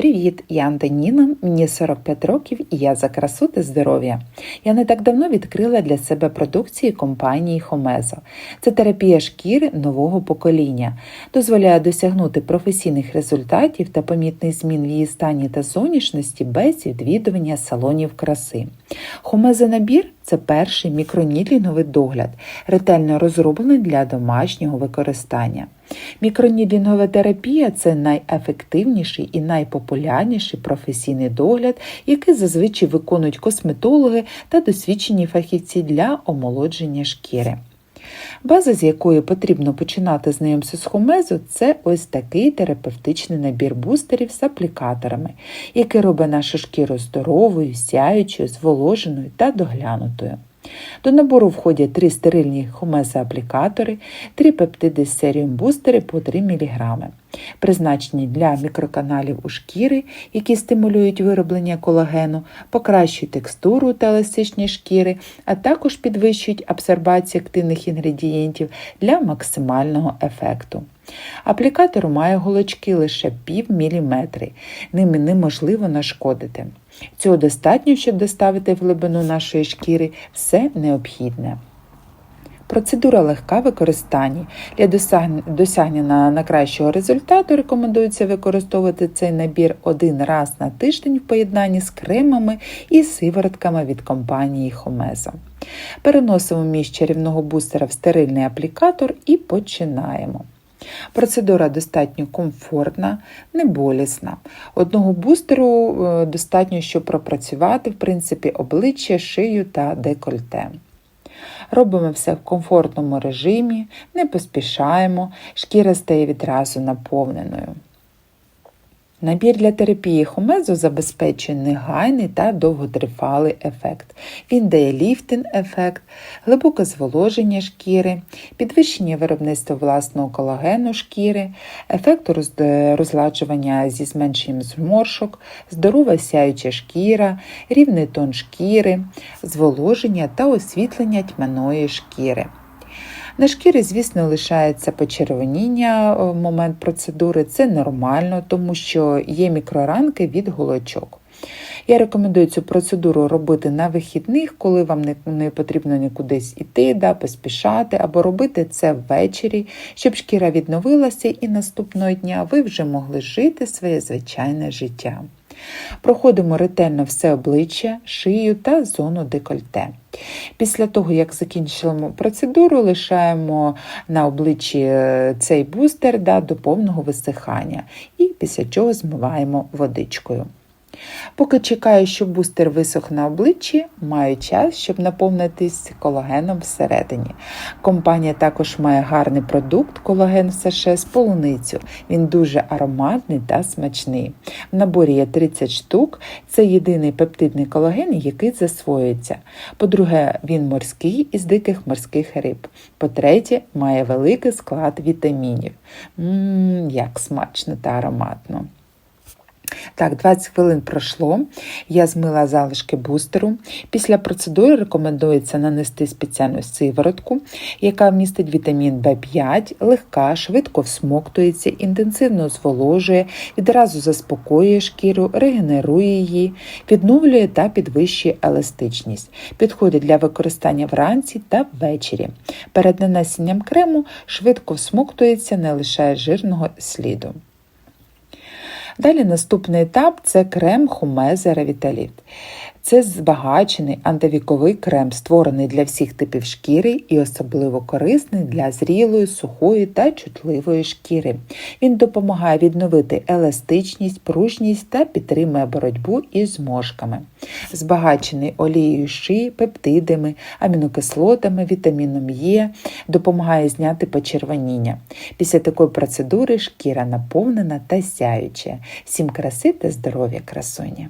Привіт, я Антоніна, мені 45 років і я за красу та здоров'я. Я не так давно відкрила для себе продукції компанії Хомезо. Це терапія шкіри нового покоління, дозволяє досягнути професійних результатів та помітних змін в її стані та зовнішності без відвідування салонів краси. Хомезо набір це перший мікронідлінговий догляд, ретельно розроблений для домашнього використання. Мікронідлінгова терапія це найефективніший і найпопулярніший професійний догляд, який зазвичай виконують косметологи та досвідчені фахівці для омолодження шкіри. База, з якої потрібно починати знайомство з хомезу, це ось такий терапевтичний набір бустерів з аплікаторами, який робить нашу шкіру здоровою, сяючою, зволоженою та доглянутою. До набору входять три стерильні хомезоаплікатори, три пептиди з серіум бустери по 3 мг, призначені для мікроканалів у шкіри, які стимулюють вироблення колагену, покращують текстуру та еластичність шкіри, а також підвищують абсорбацію активних інгредієнтів для максимального ефекту. Аплікатор має голочки лише пів міліметри, ними неможливо нашкодити. Цього достатньо, щоб доставити в глибину нашої шкіри все необхідне. Процедура легка в використанні. Для досягнення найкращого результату рекомендується використовувати цей набір один раз на тиждень в поєднанні з кремами і сиворотками від компанії Хомезо. Переносимо між чарівного бустера в стерильний аплікатор і починаємо. Процедура достатньо комфортна, не болісна. Одного бустеру е, достатньо, щоб пропрацювати в принципі, обличчя, шию та декольте. Робимо все в комфортному режимі, не поспішаємо, шкіра стає відразу наповненою. Набір для терапії хомезу забезпечує негайний та довготривалий ефект. Він дає ліфтинг ефект, глибоке зволоження шкіри, підвищення виробництва власного колагену шкіри, ефект розладжування зі зменшенням зморшок, здорова сяюча шкіра, рівний тон шкіри, зволоження та освітлення тьмяної шкіри. На шкірі, звісно, лишається почервоніння в момент процедури. Це нормально, тому що є мікроранки від голочок. Я рекомендую цю процедуру робити на вихідних, коли вам не, не потрібно нікудись іти, да, поспішати, або робити це ввечері, щоб шкіра відновилася і наступного дня ви вже могли жити своє звичайне життя. Проходимо ретельно все обличчя, шию та зону декольте. Після того, як закінчимо процедуру, лишаємо на обличчі е, цей бустер да, до повного висихання і після чого змиваємо водичкою. Поки чекаю, щоб бустер висох на обличчі, маю час, щоб наповнитись колагеном всередині. Компанія також має гарний продукт колаген США з полуницю. Він дуже ароматний та смачний. В наборі є 30 штук. Це єдиний пептидний колаген, який засвоюється. По-друге, він морський із диких морських риб. По-третє, має великий склад вітамінів. Ммм, як смачно та ароматно. Так, 20 хвилин пройшло. Я змила залишки бустеру. Після процедури рекомендується нанести спеціальну сиворотку, яка містить вітамін В5, легка, швидко всмоктується, інтенсивно зволожує, відразу заспокоює шкіру, регенерує її, відновлює та підвищує еластичність. Підходить для використання вранці та ввечері. Перед нанесенням крему швидко всмоктується, не лишає жирного сліду. Далі наступний етап це крем Хумеза Ревіталіт. Це збагачений антивіковий крем, створений для всіх типів шкіри і особливо корисний для зрілої, сухої та чутливої шкіри. Він допомагає відновити еластичність, пружність та підтримує боротьбу із зморшками. Збагачений олією шиї, пептидами, амінокислотами, вітаміном Е, допомагає зняти почервоніння. Після такої процедури шкіра наповнена та сяюча. Всім краси та здоров'я красуня!